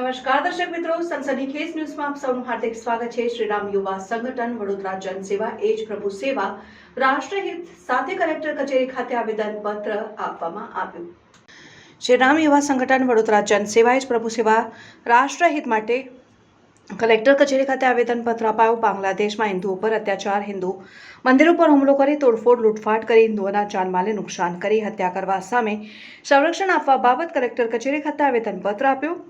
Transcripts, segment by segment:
નમસ્કાર દર્શક મિત્રો સંસદની ખેસ ન્યૂઝમાં આપ સૌનું હાર્દિક સ્વાગત છે. શ્રીરામ યુવા સંગઠન, વડોદરા જનસેવા એજ પ્રભુ સેવા, રાષ્ટ્રહિત સાથે કલેક્ટર કચેરી ખાતે આવેદન પત્ર આપવામાં આવ્યું. શ્રીરામ યુવા સંગઠન, વડોદરા જનસેવા એજ પ્રભુ સેવા, રાષ્ટ્રહિત માટે કલેક્ટર કચેરી ખાતે આવેદનપત્ર અપાયું. બાંગ્લાદેશમાં હિન્દુઓ પર અત્યાચાર, હિન્દુ મંદિરો પર હુમલો કરી તોડફોડ, લૂંટફાટ કરી હિન્દુઓના જાનમાલને નુકસાન કરી હત્યા કરવા સામે સંરક્ષણ આપવા બાબત કલેક્ટર કચેરી ખાતે આવેદનપત્ર આપ્યું.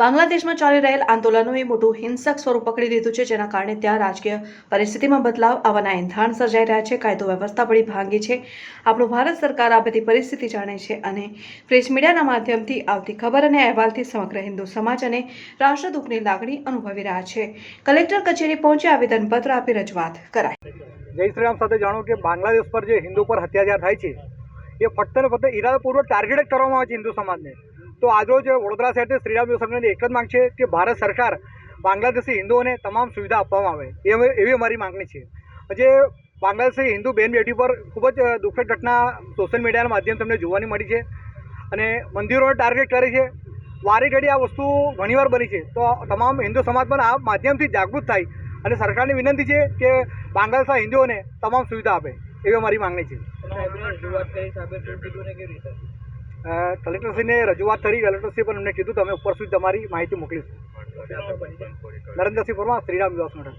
બાંગ્લાદેશમાં ચાલી રહેલ આંદોલનોએ મોટું હિંસક સ્વરૂપ પકડી લીધું છે, જેના કારણે ત્યાં રાજકીય પરિસ્થિતિમાં બદલાવ આવવાના એંધાણ સર્જાઈ રહ્યા છે, કાયદો વ્યવસ્થા પડી ભાંગી છે. આપણું ભારત સરકાર આ બધી પરિસ્થિતિ જાણે છે અને પ્રેસ મીડિયાના માધ્યમથી આવતી ખબર અને અહેવાલથી સમગ્ર હિન્દુ સમાજ અને રાષ્ટ્ર દુઃખની લાગણી અનુભવી રહ્યા છે. કલેક્ટર કચેરી પહોંચી આવેદનપત્ર આપી રજૂઆત કરાઈ. જય શ્રીરામ સાથે જાણો કે બાંગ્લાદેશ પર જે હિન્દુ પર અત્યાચાર થાય છે, એ ફક્ત ને ફક્ત ઇરાદાપૂર્વક ટાર્ગેટ કરવામાં આવે છે હિન્દુ સમાજને. તો આજરોજ વડોદરા શહેરથી શ્રીરામ યુવા સંઘની એક જ માંગ છે કે ભારત સરકાર બાંગ્લાદેશી હિન્દુઓને તમામ સુવિધા આપવામાં આવે. એવી અમારી માંગણી છે. જે બાંગ્લાદેશી હિન્દુ બેન બેટી પર ખૂબ જ દુઃખદ ઘટના સોશિયલ મીડિયાના માધ્યમ તમને જોવાની મળી છે અને મંદિરોને ટાર્ગેટ કરે છે. વારે ઘડી આ વસ્તુ ઘણીવાર બની છે. તો તમામ હિન્દુ સમાજ પણ આ માધ્યમથી જાગૃત થાય અને સરકારની વિનંતી છે કે બાંગ્લાદેશના હિન્દુઓને તમામ સુવિધા આપે. એવી અમારી માંગણી છે. કલેક્ટરશ્રીને રજૂઆત કરી કલેક્ટરશ્રી પણ અમને કીધું તમે ઉપર સુધી તમારી માહિતી મોકલીશું. નરેન્દ્રસિંહ પરમાર શ્રીરામ વિવાસ મંડળ